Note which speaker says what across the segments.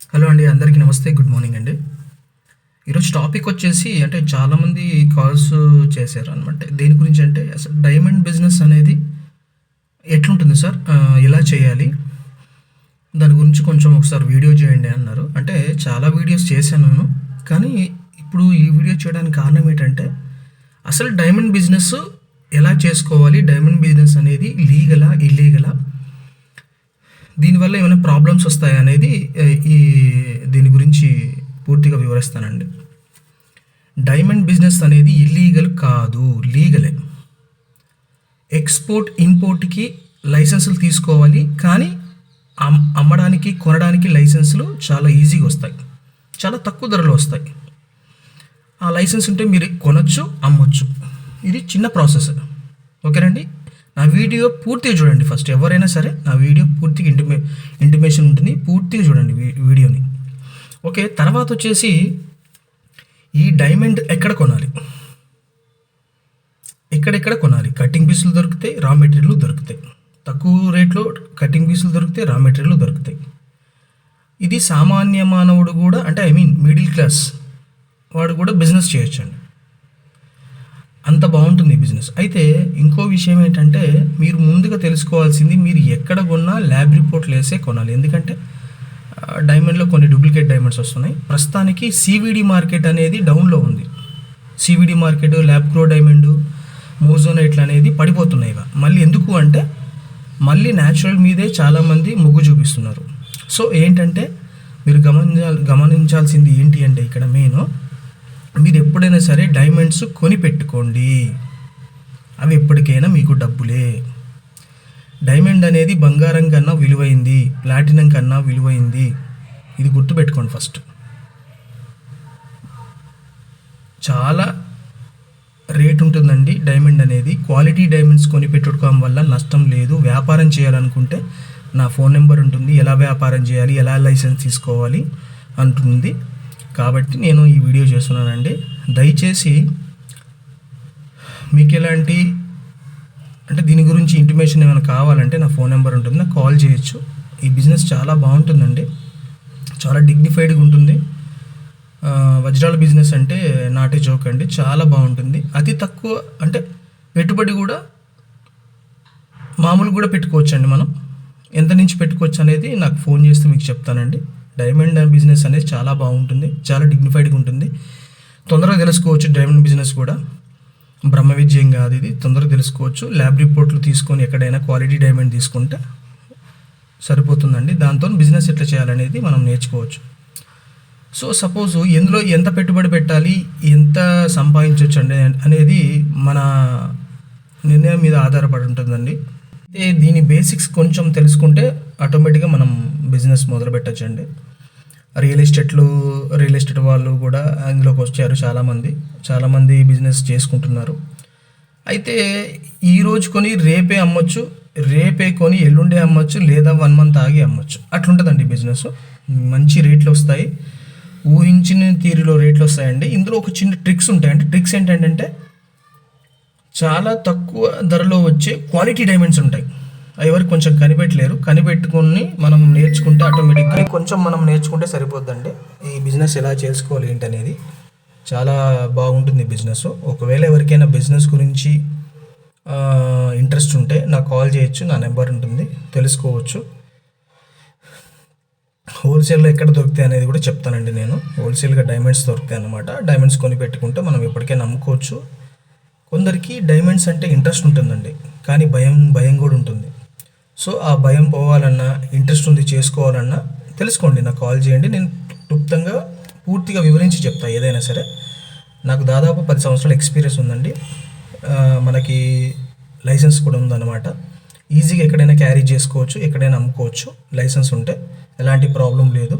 Speaker 1: Hello అండి అందరికీ నమస్తే గుడ్ మార్నింగ్ అండి. ఈరోజు టాపిక్ వచ్చేసి అంటే చాలామంది కాల్స్ చేశారు అనమాట దేని గురించి అంటే అసలు డైమండ్ బిజినెస్ అనేది ఎట్లుంటుంది సార్? ఎలా చేయాలి? దాని గురించి కొంచెం ఒకసారి వీడియో చేయండి అన్నారు. అంటే చాలా వీడియోస్ చేశాను నేను కానీ ఇప్పుడు ఈ వీడియో చేయడానికి కారణం ఏంటంటే అసలు డైమండ్ బిజినెస్ ఎలా చేసుకోవాలి? డైమండ్ బిజినెస్ అనేది లీగలా ఇల్లీగలా? దీనివల్ల ఏమైనా ప్రాబ్లమ్స్ వస్తాయా అనేది ఈ దీని గురించి పూర్తిగా వివరిస్తానండి. డైమండ్ బిజినెస్ అనేది ఇల్లీగల్ కాదు లీగలే ఎక్స్పోర్ట్ ఇంపోర్ట్కి లైసెన్సులు తీసుకోవాలి కానీ అమ్ అమ్మడానికి కొనడానికి లైసెన్సులు చాలా ఈజీగా వస్తాయి. చాలా తక్కువ ధరలో వస్తాయి. ఆ లైసెన్స్ ఉంటే మీరు కొనొచ్చు అమ్మొచ్చు. ఇది చిన్న ప్రాసెస్ ఓకేనండి? నా వీడియో పూర్తిగా చూడండి ఫస్ట్ ఎవరైనా సరే నా వీడియో పూర్తిగా ఇంటిమే ఇంటిమేషన్ ఉంటుంది. పూర్తిగా చూడండి వీడియోని. ఓకే తర్వాత వచ్చేసి ఈ డైమండ్ ఎక్కడ కొనాలి? ఎక్కడెక్కడ కొనాలి? కటింగ్ పీసులు దొరుకుతాయి రా మెటీరియల్ దొరుకుతాయి. తక్కువ రేట్లో కటింగ్ పీసులు దొరుకుతాయి రా మెటీరియల్ దొరుకుతాయి. ఇది సామాన్య మానవుడు కూడా అంటే ఐ మీన్ మిడిల్ క్లాస్ వాడు కూడా బిజినెస్ చేయొచ్చండి. అంత బాగుంటుంది ఈ బిజినెస్. అయితే ఇంకో విషయం ఏంటంటే మీరు ముందుగా తెలుసుకోవాల్సింది మీరు ఎక్కడ కొన్నా ల్యాబ్ రిపోర్ట్లు వేసే కొనాలి. ఎందుకంటే డైమండ్లో కొన్ని డూప్లికేట్ డైమండ్స్ వస్తున్నాయి. ప్రస్తుతానికి సివిడి మార్కెట్ అనేది డౌన్లో ఉంది. CVD market lab grow diamond మోజోనైట్లు అనేది పడిపోతున్నాయి ఇక. మళ్ళీ ఎందుకు అంటే మళ్ళీ న్యాచురల్ మీదే చాలామంది మొగ్గు చూపిస్తున్నారు. సో ఏంటంటే మీరు గమనించాలి గమనించాల్సింది ఏంటి అంటే ఇక్కడ మెయిన్ మీరు ఎప్పుడైనా సరే డైమండ్స్ కొని పెట్టుకోండి అవి ఎప్పటికైనా మీకు డబ్బులే. డైమండ్ అనేది బంగారం కన్నా విలువైంది ప్లాటినం కన్నా విలువైంది. ఇది గుర్తుపెట్టుకోండి ఫస్ట్. చాలా రేట్ ఉంటుందండి డైమండ్ అనేది. క్వాలిటీ డైమండ్స్ కొని పెట్టుకోవడం వల్ల నష్టం లేదు. వ్యాపారం చేయాలనుకుంటే నా ఫోన్ నెంబర్ ఉంటుంది. ఎలా వ్యాపారం చేయాలి? ఎలా లైసెన్స్ తీసుకోవాలి? అంటుంది. కాబట్టి నేను ఈ వీడియో చేస్తున్నానండి. దయచేసి మీకు ఎలాంటి అంటే దీని గురించి ఇంటిమేషన్ ఏమైనా కావాలంటే నా ఫోన్ నెంబర్ ఉంటుంది నాకు కాల్ చేయొచ్చు. ఈ బిజినెస్ చాలా బాగుంటుందండి. చాలా డిగ్నిఫైడ్గా ఉంటుంది. వజ్రాల బిజినెస్ అంటే నాటే జోక్ అండి. చాలా బాగుంటుంది. అతి తక్కువ అంటే పెట్టుబడి కూడా మామూలు కూడా పెట్టుకోవచ్చండి మనం. ఎంత నుంచి పెట్టుకోవచ్చు అనేది నాకు ఫోన్ చేస్తే మీకు చెప్తానండి. డైమండ్ బిజినెస్ అనేది చాలా బాగుంటుంది చాలా డిగ్నిఫైడ్గా ఉంటుంది. తొందరగా తెలుసుకోవచ్చు డైమండ్ బిజినెస్ కూడా. బ్రహ్మ విజయం కాదు ఇది తొందరగా తెలుసుకోవచ్చు. ల్యాబ్ రిపోర్ట్లు తీసుకొని ఎక్కడైనా క్వాలిటీ డైమండ్ తీసుకుంటే సరిపోతుందండి. దాంతో బిజినెస్ ఎట్లా చేయాలనేది మనం నేర్చుకోవచ్చు. సో సపోజ్ ఎందులో ఎంత పెట్టుబడి పెట్టాలి ఎంత సంపాదించవచ్చు అండి అనేది మన నిర్ణయం మీద ఆధారపడి ఉంటుందండి. అయితే దీని బేసిక్స్ కొంచెం తెలుసుకుంటే ఆటోమేటిక్గా మనం బిజినెస్ మొదలు పెట్టచ్చండి. రియల్ ఎస్టేట్లు రియల్ ఎస్టేట్ వాళ్ళు కూడా అందులోకి వచ్చారు చాలామంది. చాలామంది బిజినెస్ చేసుకుంటున్నారు. అయితే ఈరోజు కొని రేపే అమ్మొచ్చు రేపే కొని ఎల్లుండే అమ్మొచ్చు లేదా వన్ మంత్ ఆగి అమ్మొచ్చు. అట్లుంటుందండి బిజినెస్. మంచి రేట్లు వస్తాయి. ఊహించిన తీరులో రేట్లు వస్తాయండి. ఇందులో ఒక చిన్న ట్రిక్స్ ఉంటాయండి ట్రిక్స్ ఏంటంటే చాలా తక్కువ ధరలో వచ్చే క్వాలిటీ డైమండ్స్ ఉంటాయి. ఎవరు కొంచెం కనిపెట్టలేరు. కనిపెట్టుకొని మనం నేర్చుకుంటే ఆటోమేటిక్గా కొంచెం మనం నేర్చుకుంటే సరిపోద్దండి. ఈ బిజినెస్ ఎలా చేసుకోవాలి ఏంటనేది. చాలా బాగుంటుంది బిజినెస్ ఒకవేళ ఎవరికైనా బిజినెస్ గురించి ఇంట్రెస్ట్ ఉంటే నాకు కాల్ చేయొచ్చు నా నెంబర్ ఉంటుంది తెలుసుకోవచ్చు. హోల్సేల్లో ఎక్కడ దొరుకుతాయి అనేది కూడా చెప్తానండి నేను. హోల్సేల్గా డైమండ్స్ దొరుకుతాయి అన్నమాట. డైమండ్స్ కొని పెట్టుకుంటే మనం ఎప్పటికైనా అమ్ముకోవచ్చు కొందరికి డైమండ్స్ అంటే ఇంట్రెస్ట్ ఉంటుందండి. కానీ భయం భయం కూడా ఉంటుంది. సో ఆ భయం పోవాలన్నా ఇంట్రెస్ట్ ఉంది చేసుకోవాలన్నా తెలుసుకోండి నాకు కాల్ చేయండి. నేను క్లుప్తంగా పూర్తిగా వివరించి చెప్తా ఏదైనా సరే. నాకు దాదాపు పది సంవత్సరాల ఎక్స్పీరియన్స్ ఉందండి. మనకి లైసెన్స్ కూడా ఉందన్నమాట. ఈజీగా ఎక్కడైనా క్యారీ చేసుకోవచ్చు ఎక్కడైనా అమ్ముకోవచ్చు లైసెన్స్ ఉంటే ఎలాంటి ప్రాబ్లం లేదు.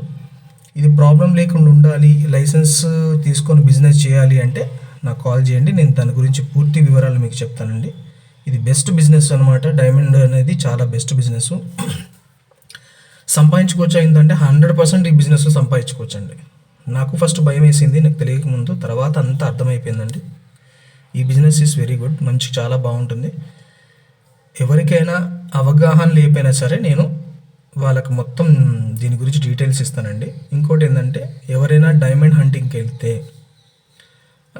Speaker 1: ఇది ప్రాబ్లం లేకుండా ఉండాలి లైసెన్స్ తీసుకొని బిజినెస్ చేయాలి అంటే నాకు కాల్ చేయండి నేను దాని గురించి పూర్తి వివరాలు మీకు చెప్తానండి. ఇది బెస్ట్ బిజినెస్ అనమాట డైమండ్ అనేది చాలా బెస్ట్ బిజినెస్ సంపాదించుకోవచ్చు అయిందంటే హండ్రెడ్ పర్సెంట్ ఈ బిజినెస్ సంపాదించుకోవచ్చు అండి నాకు ఫస్ట్ భయం వేసింది నాకు తెలియక ముందు. తర్వాత అంతా అర్థమైపోయిందండి. ఈ బిజినెస్ ఈస్ వెరీ గుడ్ మంచి చాలా బాగుంటుంది. ఎవరికైనా అవగాహన లేకపోయినా సరే నేను వాళ్ళకి మొత్తం దీని గురించి డీటెయిల్స్ ఇస్తానండి. ఇంకోటి ఏంటంటే ఎవరైనా డైమండ్ హంటింగ్కి వెళ్తే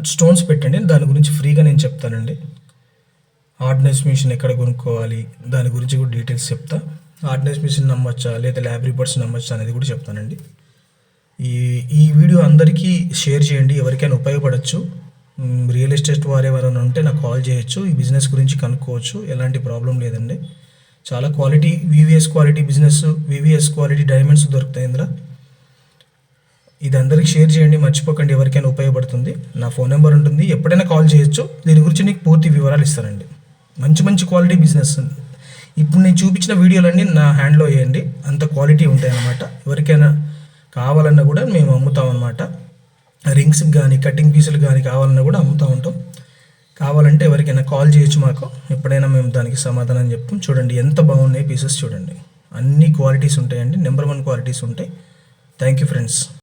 Speaker 1: స్టోన్స్ పెట్టండి. దాని గురించి ఫ్రీగా నేను చెప్తానండి. ఆర్డినెన్స్ మిషన్ ఎక్కడ కొనుక్కోవాలి? దాని గురించి కూడా డీటెయిల్స్ చెప్తా. ఆర్డినెన్స్ మిషన్ నమ్మొచ్చా? లేదా ల్యాబ్ రిపోర్ట్స్ నమ్మొచ్చా అనేది కూడా చెప్తానండి. ఈ ఈ వీడియో అందరికీ షేర్ చేయండి. ఎవరికైనా ఉపయోగపడచ్చు. రియల్ ఎస్టేట్ వారు ఎవరైనా ఉంటే నాకు కాల్ చేయొచ్చు. ఈ బిజినెస్ గురించి కనుక్కోవచ్చు. ఎలాంటి ప్రాబ్లం లేదండి. చాలా quality VVS quality business VVS quality diamonds దొరుకుతాయి ఇందులో. ఇది అందరికి షేర్ చేయండి. మర్చిపోకండి. ఎవరికైనా ఉపయోగపడుతుంది. నా ఫోన్ నెంబర్ ఉంటుంది. ఎప్పుడైనా కాల్ చేయొచ్చు. దీని గురించి నీకు పూర్తి వివరాలు ఇస్తానండి. మంచి మంచి క్వాలిటీ బిజినెస్ ఇప్పుడు నేను చూపించిన వీడియోలన్నీ నా హ్యాండ్లో వేయండి. అంత క్వాలిటీ ఉంటాయి అన్నమాట. ఎవరికైనా కావాలన్నా కూడా మేము అమ్ముతాం అనమాట రింగ్స్ కానీ కటింగ్ పీసులు కానీ కావాలన్నా కూడా అమ్ముతూ ఉంటాం. కావాలంటే ఎవరికైనా కాల్ చేయొచ్చు మాకు. ఎప్పుడైనా మేము దానికి సమాధానం చెప్తాం. చూడండి ఎంత బాగున్నాయి పీసెస్ చూడండి. అన్ని క్వాలిటీస్ ఉంటాయండి. నెంబర్ వన్ క్వాలిటీస్ ఉంటాయి. Thank you friends